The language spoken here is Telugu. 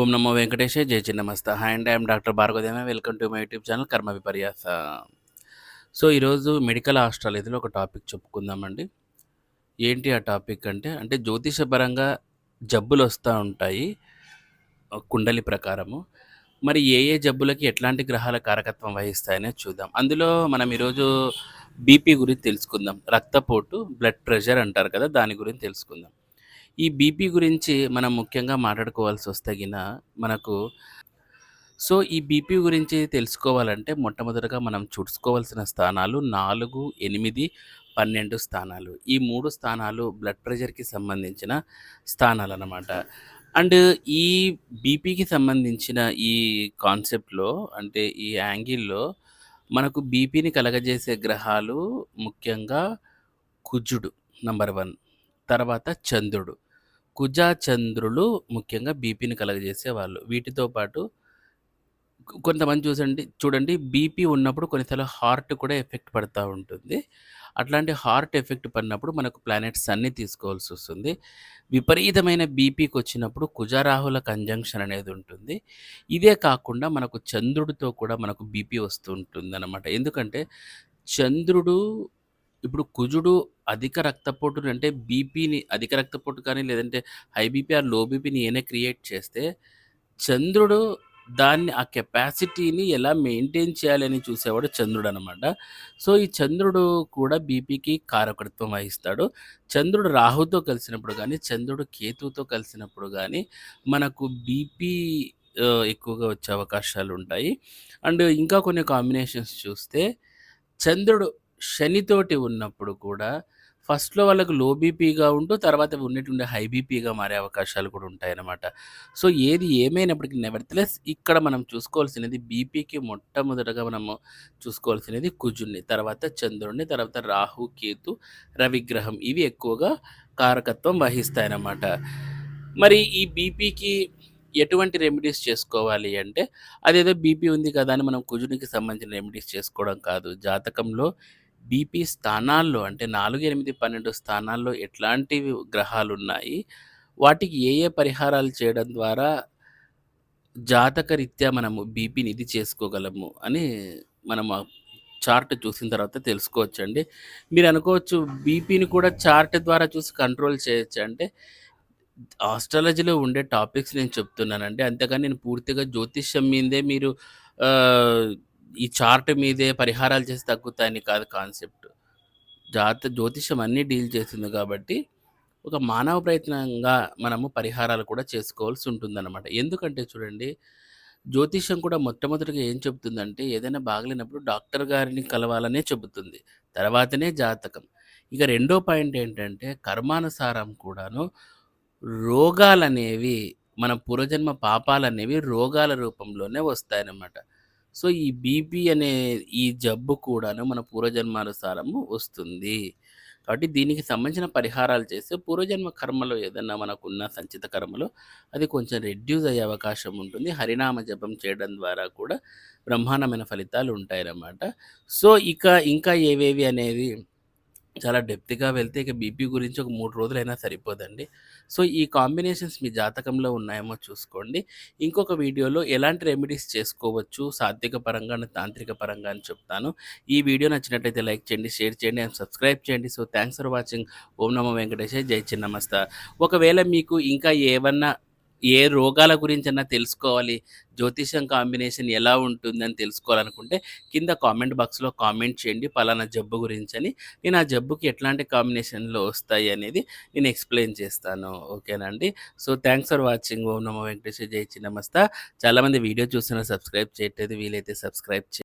ఓం నమో వెంకటేశే జై Chinnamasta. Hi and I'm doctor భార్గవదేమ welcome to my YouTube channel కర్మ విపర్యాస సో ఈరోజు మెడికల్ ఆస్ట్రాలజీలో ఒక టాపిక్ చెప్పుకుందామండి. ఏంటి ఆ టాపిక్ అంటే అంటే జ్యోతిషపరంగా జబ్బులు వస్తూ ఉంటాయి కుండలి ప్రకారము. మరి ఏ ఏ జబ్బులకి ఎట్లాంటి గ్రహాల కారకత్వం వహిస్తాయనే చూద్దాం. అందులో మనం ఈరోజు బీపీ గురించి తెలుసుకుందాం. రక్తపోటు బ్లడ్ ప్రెషర్ అంటారు కదా దాని గురించి తెలుసుకుందాం. ఈ బీపీ గురించి మనం ముఖ్యంగా మాట్లాడుకోవాల్సి వస్తగిన మనకు సో ఈ బీపీ గురించి తెలుసుకోవాలంటే మొట్టమొదటగా మనం చూసుకోవాల్సిన స్థానాలు నాలుగు ఎనిమిది పన్నెండు స్థానాలు. ఈ మూడు స్థానాలు బ్లడ్ ప్రెషర్కి సంబంధించిన స్థానాలు అన్నమాట అండ్ ఈ బీపీకి సంబంధించిన ఈ కాన్సెప్ట్లో అంటే ఈ యాంగిల్లో మనకు బీపీని కలగజేసే గ్రహాలు ముఖ్యంగా కుజుడు నంబర్ వన్. తర్వాత చంద్రుడు. కుజ చంద్రులు ముఖ్యంగా బీపీని కలగజేసేవాళ్ళు. వీటితో పాటు కొంతమంది చూసండి చూడండి బీపీ ఉన్నప్పుడు కొన్నిసార్లు హార్ట్ కూడా ఎఫెక్ట్ పడుతూ ఉంటుంది. అట్లాంటి హార్ట్ ఎఫెక్ట్ పడినప్పుడు మనకు ప్లానెట్స్ అన్నీ తీసుకోవాల్సి వస్తుంది. విపరీతమైన బీపీకి వచ్చినప్పుడు కుజరాహుల కంజంక్షన్ అనేది ఉంటుంది. ఇదే కాకుండా మనకు చంద్రుడితో కూడా మనకు బీపీ వస్తూ ఉంటుంది అనమాట ఎందుకంటే చంద్రుడు ఇప్పుడు కుజుడు అధిక రక్తపోటుని అంటే బీపీని అధిక రక్తపోటు కానీ లేదంటే హై బీపీ ఆర్లో బీపీని ఏనే క్రియేట్ చేస్తే చంద్రుడు దాన్ని ఆ కెపాసిటీని ఎలా మెయింటైన్ చేయాలని చూసేవాడు చంద్రుడు అనమాట సో ఈ చంద్రుడు కూడా బీపీకి కారకత్వం వహిస్తాడు. చంద్రుడు రాహుతో కలిసినప్పుడు కానీ చంద్రుడు కేతువుతో కలిసినప్పుడు కానీ మనకు బీపీ ఎక్కువగా వచ్చే అవకాశాలు ఉంటాయి. అండ్ ఇంకా కొన్ని కాంబినేషన్స్ చూస్తే చంద్రుడు శనితోటి ఉన్నప్పుడు కూడా ఫస్ట్‌లో వాళ్ళకు లో బీపీగా ఉంటూ తర్వాత ఉన్నట్టుండే హై బీపీగా మారే అవకాశాలు కూడా ఉంటాయన్నమాట. సో ఏది ఏమైనప్పటికీ నెవర్‌థ్‌లెస్ ఇక్కడ మనం చూసుకోవాల్సినది బీపీకి మొట్టమొదటగా మనము చూసుకోవాల్సినది కుజుణ్ణి తర్వాత చంద్రుణ్ణి తర్వాత రాహు, కేతు, రవిగ్రహం ఇవి ఎక్కువగా కారకత్వం వహిస్తాయన్నమాట. మరి ఈ బీపీకి ఎటువంటి రెమెడీస్ చేసుకోవాలి అంటే, అదేదో బీపీ ఉంది కదా అని మనం కుజునికి సంబంధించిన రెమెడీస్ చేసుకోవడం కాదు. జాతకంలో బీపీ స్థానాల్లో అంటే 4, 8, 12 స్థానాల్లో ఎట్లాంటివి గ్రహాలున్నాయి, వాటికి ఏ ఏ పరిహారాలు చేయడం ద్వారా జాతకరీత్యా మనము బీపీని ఇది చేసుకోగలము అని మనం చార్ట్ చూసిన తర్వాత తెలుసుకోవచ్చండి. మీరు అనుకోవచ్చు బీపీని కూడా చార్ట్ ద్వారా చూసి కంట్రోల్ చేయొచ్చు అంటే, ఆస్ట్రాలజీలో ఉండే టాపిక్స్ నేను చెప్తున్నానండి. అంతేగాని నేను పూర్తిగా జ్యోతిష్యం మీదే మీరు ఈ చార్ట్ మీదే పరిహారాలు చేసి తగ్గుతాయని కాదు కాన్సెప్ట్. జాత జ్యోతిష్యం అన్నీ డీల్ చేస్తుంది కాబట్టి, ఒక మానవ ప్రయత్నంగా మనము పరిహారాలు కూడా చేసుకోవాల్సి ఉంటుందన్నమాట. ఎందుకంటే చూడండి, జ్యోతిష్యం కూడా మొట్టమొదటిగా ఏం చెబుతుందంటే ఏదైనా బాగలేనప్పుడు డాక్టర్ గారిని కలవాలనే చెబుతుంది. తర్వాతనే జాతకం. ఇక రెండో పాయింట్ ఏంటంటే, కర్మానుసారం కూడాను రోగాలనేవి మన పూర్వజన్మ పాపాలనేవి రోగాల రూపంలోనే వస్తాయన్నమాట. సో, ఈ బీపీ అనే ఈ జబ్బు కూడాను మన పూర్వజన్మానుసారము వస్తుంది. కాబట్టి దీనికి సంబంధించిన పరిహారాలు చేస్తే పూర్వజన్మ కర్మలో ఏదన్నా మనకున్న సంచిత కర్మలో అది కొంచెం రెడ్యూస్ అయ్యే అవకాశం ఉంటుంది. హరినామ జపం చేయడం ద్వారా కూడా బ్రహ్మాండమైన ఫలితాలు ఉంటాయన్నమాట. సో, ఇక ఇంకా ఏవేవి అనేది చాలా డెప్త్‌గా వెళ్తే ఇక బీపీ గురించి ఒక మూడు రోజులైనా సరిపోదండి. సో, ఈ కాంబినేషన్స్ మీ జాతకంలో ఉన్నాయేమో చూసుకోండి. ఇంకొక వీడియోలో ఎలాంటి రెమెడీస్ చేసుకోవచ్చు సాత్విక పరంగా, తాంత్రిక పరంగా అని చెప్తాను. ఈ వీడియో నచ్చినట్టయితే లైక్ చేయండి, షేర్ చేయండి అండ్ సబ్స్క్రైబ్ చేయండి. So, thanks for watching. ఓం నమో వెంకటేశ్ జై చిన్నమస్త. ఒకవేళ మీకు ఇంకా ఏవన్నా ఏ రోగాల గురించన్నా తెలుసుకోవాలి, జ్యోతిష్యం కాంబినేషన్ ఎలా ఉంటుందని తెలుసుకోవాలనుకుంటే కింద కామెంట్ బాక్స్‌లో కామెంట్ చేయండి. పలానా జబ్బు గురించని. నేను ఆ జబ్బుకి ఎట్లాంటి కాంబినేషన్‌లో వస్తాయి అనేది నేను ఎక్స్‌ప్లెయిన్ చేస్తాను. ఓకేనండి సో, థ్యాంక్స్ ఫర్ వాచింగ్. ఓం నమో వెంకటేశ్వర జై నమస్తా చాలామంది వీడియో చూసిన సబ్స్క్రైబ్ చేయట్లేదు. వీలైతే సబ్స్క్రైబ్ చే